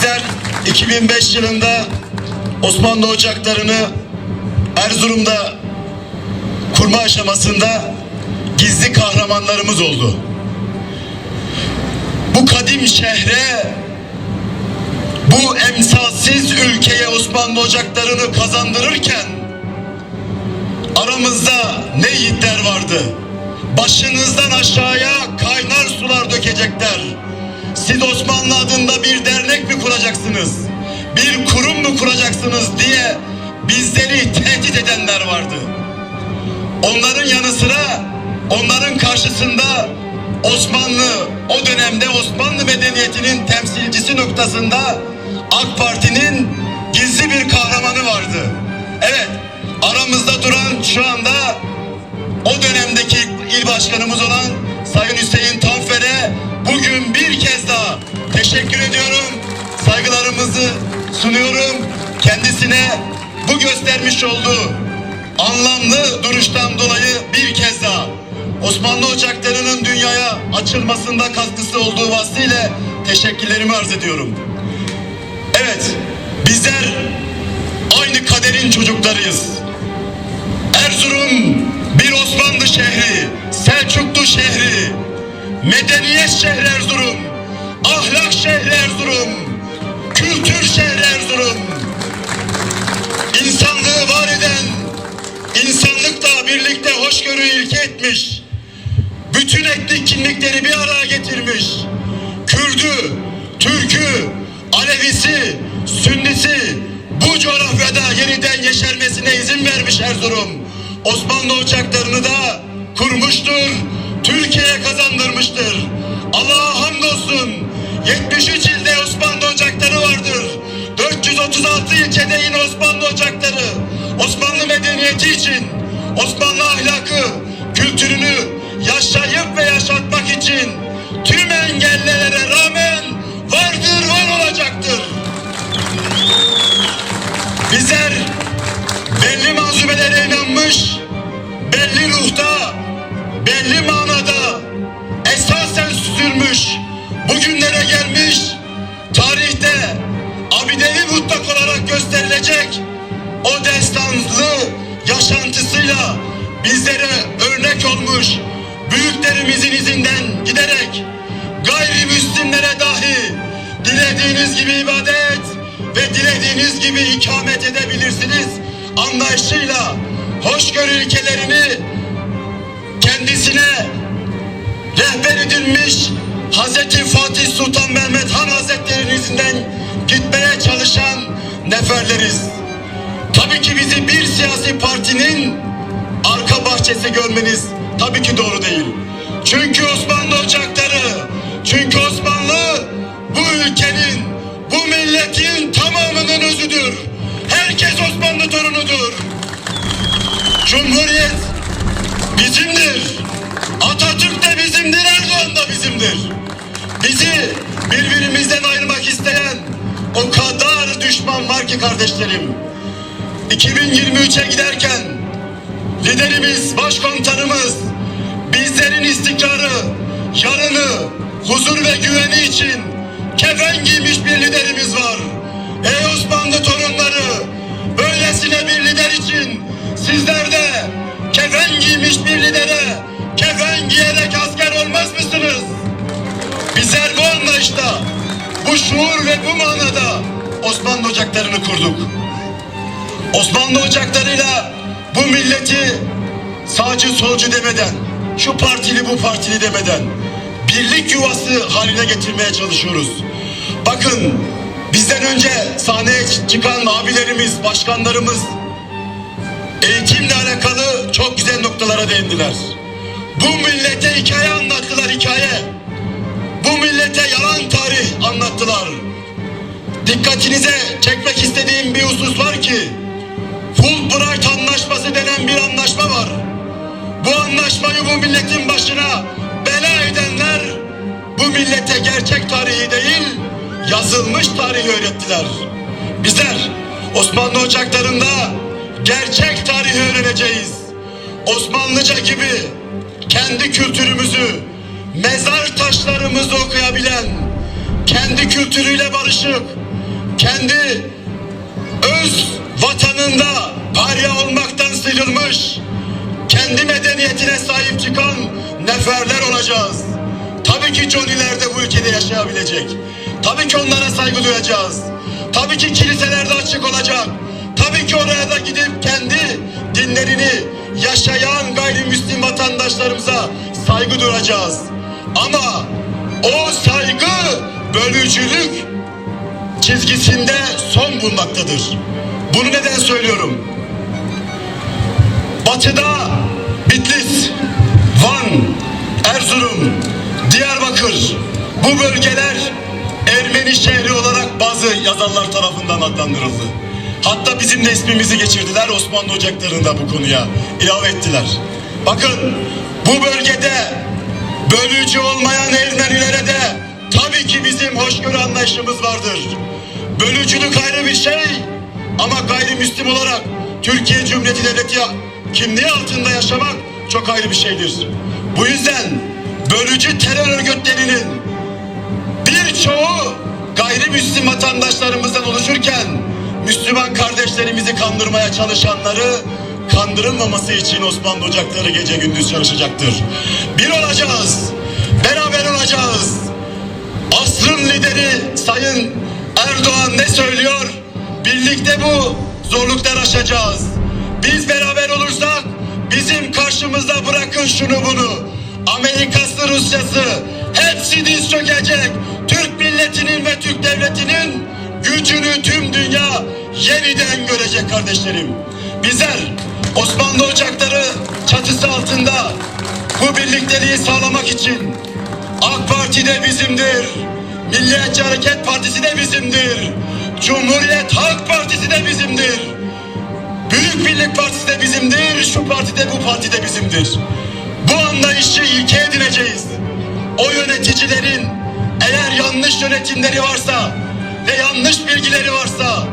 Bizler 2005 yılında Osmanlı ocaklarını Erzurum'da kurma aşamasında gizli kahramanlarımız oldu. Bu kadim şehre, bu emsalsiz ülkeye Osmanlı ocaklarını kazandırırken aramızda ne yiğitler vardı. Başınızdan aşağıya kaynar sular dökecekler. Siz Osmanlı adında bir dernek mi kuracaksınız? Bir kurum mu kuracaksınız diye bizleri tehdit edenler vardı. Onların yanı sıra onların karşısında Osmanlı o dönemde Osmanlı medeniyetinin temsilcisi noktasında AK Parti'nin gizli bir kahramanı vardı. Evet aramızda duran şu anda o dönemdeki il başkanımız olan Sayın Hüseyin Tanfer'e bugün bir kez daha teşekkür ediyorum. Saygılarımızı sunuyorum. Kendisine bu göstermiş olduğu anlamlı duruştan dolayı bir kez daha Osmanlı ocaklarının dünyaya açılmasında katkısı olduğu vasıtayla teşekkürlerimi arz ediyorum. Evet, bizler aynı kaderin çocuklarıyız. Erzurum bir Osmanlı şehri, medeniyet şehri Erzurum, ahlak şehri Erzurum, kültür şehri Erzurum. İnsanlığı var eden, insanlıkla birlikte hoşgörü ilke etmiş, bütün etnik kimlikleri bir araya getirmiş, Kürdü, Türkü, Alevisi, Sünnisi bu coğrafyada yeniden yeşermesine izin vermiş Erzurum. Osmanlı ocaklarını da kurmuştur, Türkiye'ye kazandırmıştır. Allah'a hamdolsun 73 ilde Osmanlı ocakları vardır. 436 ilçede yine Osmanlı ocakları. Osmanlı medeniyeti için, Osmanlı ahlakı, kültürünü yaşayıp ve yaşatmak için tüm engellere rağmen vardır, var olacaktır. Bizler belli manzubelere inanmış, belli ruhta, destanlı yaşantısıyla bizlere örnek olmuş büyüklerimizin izinden giderek gayrimüslimlere dahi dilediğiniz gibi ibadet ve dilediğiniz gibi ikamet edebilirsiniz anlayışıyla hoşgörü ilkelerini kendisine rehber edilmiş Hazreti Fatih Sultan Mehmet Han Hazretleri'nin izinden gitmeye çalışan neferleriz. Tabii ki bizi bir siyasi partinin arka bahçesi görmeniz tabii ki doğru değil. Çünkü Osmanlı ocakları, çünkü Osmanlı bu ülkenin, bu milletin tamamının özüdür. Herkes Osmanlı torunudur. Cumhuriyet bizimdir. Atatürk de bizimdir, Erdoğan da bizimdir. Bizi birbirimizden ayırmak isteyen o kadar düşman var ki kardeşlerim. 2023'e giderken liderimiz, başkomutanımız bizlerin istikrarı, yarını, huzur ve güveni için kefen giymiş bir liderimiz var. Ey Osmanlı torunları, böylesine bir lider için sizler de kefen giymiş bir lidere kefen giyerek asker olmaz mısınız? Bizler bu anlayışta, bu şuur ve bu manada Osmanlı ocaklarını kurduk. Osmanlı ocaklarıyla bu milleti sağcı solcu demeden, şu partili bu partili demeden birlik yuvası haline getirmeye çalışıyoruz. Bakın bizden önce sahneye çıkan abilerimiz, başkanlarımız eğitimle alakalı çok güzel noktalara değindiler. Bu millete hikaye anlattılar hikaye. Bu millete yalan tarih anlattılar. Dikkatinize çekmek istediğim bir husus var ki Fulbright Anlaşması denen bir anlaşma var. Bu anlaşmayı bu milletin başına bela edenler bu millete gerçek tarihi değil yazılmış tarihi öğrettiler. Bizler Osmanlı ocaklarında gerçek tarihi öğreneceğiz. Osmanlıca gibi kendi kültürümüzü, mezar taşlarımızı okuyabilen, kendi kültürüyle barışık, kendi öz vatanında parya olmaktan sıyrılmış, kendi medeniyetine sahip çıkan neferler olacağız. Tabii ki Johnny'ler de bu ülkede yaşayabilecek. Tabii ki onlara saygı duyacağız. Tabii ki kiliselerde açık olacak. Tabii ki oraya da gidip kendi dinlerini yaşayan gayrimüslim vatandaşlarımıza saygı duyacağız. Ama o saygı bölücülük çizgisinde son bulmaktadır. Bunu neden söylüyorum? Batıda Bitlis, Van, Erzurum, Diyarbakır bu bölgeler Ermeni şehri olarak bazı yazarlar tarafından adlandırıldı. Hatta bizim de ismimizi geçirdiler Osmanlı ocaklarında bu konuya ilave ettiler. Bakın bu bölgede bölücü olmayan Ermenilere de tabii ki bizim hoşgörü anlayışımız vardır. Bölücülük ayrı bir şey ama gayrimüslim olarak Türkiye Cumhuriyeti Devleti kimliği altında yaşamak çok ayrı bir şeydir. Bu yüzden bölücü terör örgütlerinin birçoğu gayrimüslim vatandaşlarımızdan oluşurken Müslüman kardeşlerimizi kandırmaya çalışanları kandırılmaması için Osmanlı Ocakları gece gündüz çalışacaktır. Bir olacağız, beraber olacağız. Asrın lideri Sayın Erdoğan ne söylüyor? Birlikte bu zorluklar aşacağız. Biz beraber olursak bizim karşımızda bırakın şunu bunu. Amerika'sı, Rusya'sı hepsi diz çökecek. Türk milletinin ve Türk devletinin gücünü tüm dünya yeniden görecek kardeşlerim. Bizler Osmanlı Ocakları çatısı altında bu birlikteliği sağlamak için AK Parti de bizimdir. Milliyetçi Hareket Partisi de bizimdir. Cumhuriyet Halk Partisi de bizimdir. Büyük Birlik Partisi de bizimdir. Şu parti de bu parti de bizimdir. Bu anlayışı ilke edineceğiz. O yöneticilerin eğer yanlış yönetimleri varsa ve yanlış bilgileri varsa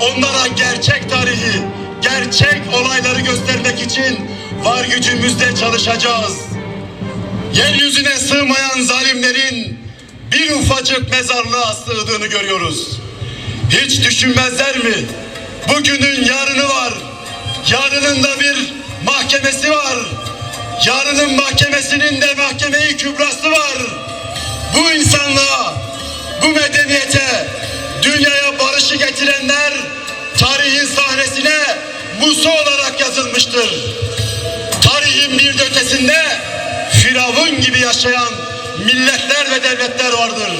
onlara gerçek tarihi, gerçek olayları göstermek için var gücümüzle çalışacağız yeryüzüne sığmayan zalimlerin bir ufacık mezarlığa sığdığını görüyoruz. Hiç düşünmezler mi? Bugünün yarını var. Yarının da bir mahkemesi var. Yarının mahkemesinin de mahkemeyi kübrası var. Bu insanlığa, bu medeniyete, dünyaya barışı getirenler tarihin sahnesine Musa olarak yazılmıştır tarihin bir de ötesinde Firavun gibi yaşayan milletler ve devletler vardır.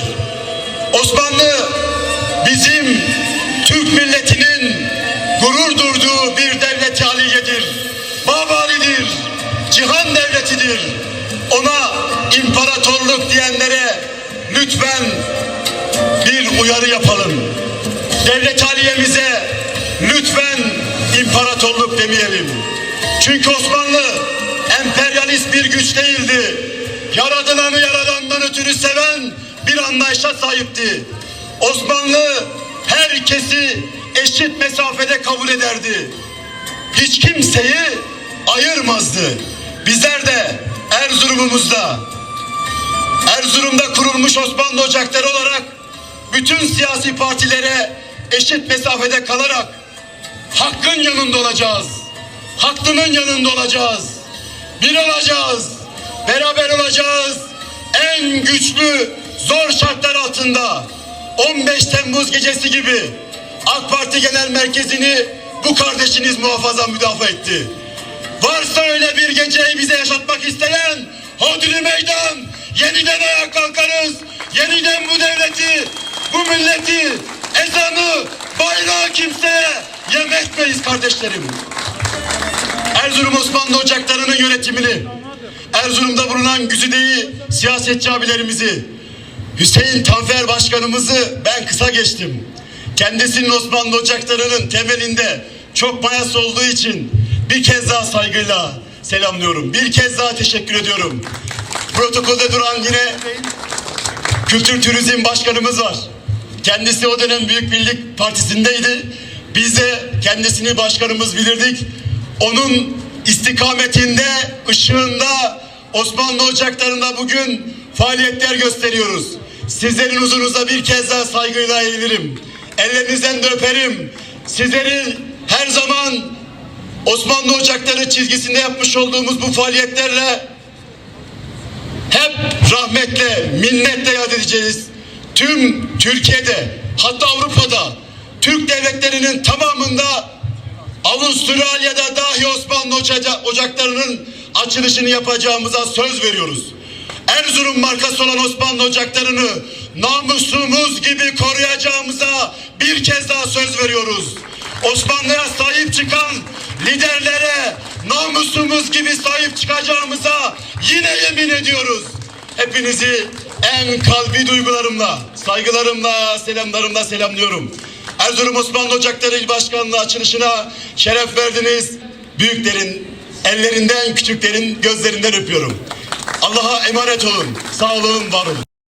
Osmanlı bizim Türk milletinin gurur durduğu bir devleti aliyedir. Babalidir, cihan devletidir. Ona imparatorluk diyenlere lütfen bir uyarı yapalım. Devlet aliyemize lütfen imparatorluk demeyelim. Çünkü Osmanlı emperyalist bir güç değildi. Yaradılanı yaradandan ötürü seven bir anlayışa sahipti. Osmanlı herkesi eşit mesafede kabul ederdi. Hiç kimseyi ayırmazdı. Bizler de Erzurum'umuzda Erzurum'da kurulmuş Osmanlı Ocakları olarak bütün siyasi partilere eşit mesafede kalarak hakkın yanında olacağız. Haklının yanında olacağız. Bir olacağız. Beraber olacağız. En güçlü zor şartlar altında 15 Temmuz gecesi gibi AK Parti Genel Merkezi'ni bu kardeşiniz muhafaza müdafaa etti. Varsa öyle bir geceyi bize yaşatmak isteyen hodri meydan yeniden ayağa kalkarız. Yeniden bu devleti, bu milleti, ezanı, bayrağı kimseye yem etmeyiz kardeşlerim. Erzurum Osmanlı Ocakları'nın yönetimini, Erzurum'da bulunan güzideyi siyasetçi abilerimizi, Hüseyin Tanfer Başkanımızı ben kısa geçtim. Kendisinin Osmanlı Ocakları'nın temelinde çok mayası olduğu için bir kez daha saygıyla selamlıyorum. Bir kez daha teşekkür ediyorum. Protokolde duran yine Kültür Turizm Başkanımız var. Kendisi o dönem Büyük Birlik Partisi'ndeydi. Biz de kendisini başkanımız bilirdik. Onun istikametinde, ışığında Osmanlı Ocakları'nda bugün faaliyetler gösteriyoruz. Sizlerin huzurunuza bir kez daha saygıyla eğilirim. ellerinizden de öperim. Sizleri her zaman Osmanlı Ocakları çizgisinde yapmış olduğumuz bu faaliyetlerle hep rahmetle, minnetle yad edeceğiz. Tüm Türkiye'de, hatta Avrupa'da, Türk devletlerinin tamamında Avustralya'da dahi Osmanlı Ocakları'nın açılışını yapacağımıza söz veriyoruz. Erzurum markası olan Osmanlı Ocakları'nı namusumuz gibi koruyacağımıza bir kez daha söz veriyoruz. Osmanlı'ya sahip çıkan liderlere namusumuz gibi sahip çıkacağımıza yine yemin ediyoruz. Hepinizi en kalbi duygularımla, saygılarımla, selamlarımla selamlıyorum. Erzurum Osmanlı Ocakları İl Başkanlığı açılışına şeref verdiniz. Büyüklerin ellerinden, küçüklerin gözlerinden öpüyorum. Allah'a emanet olun. Sağ olun, var olun.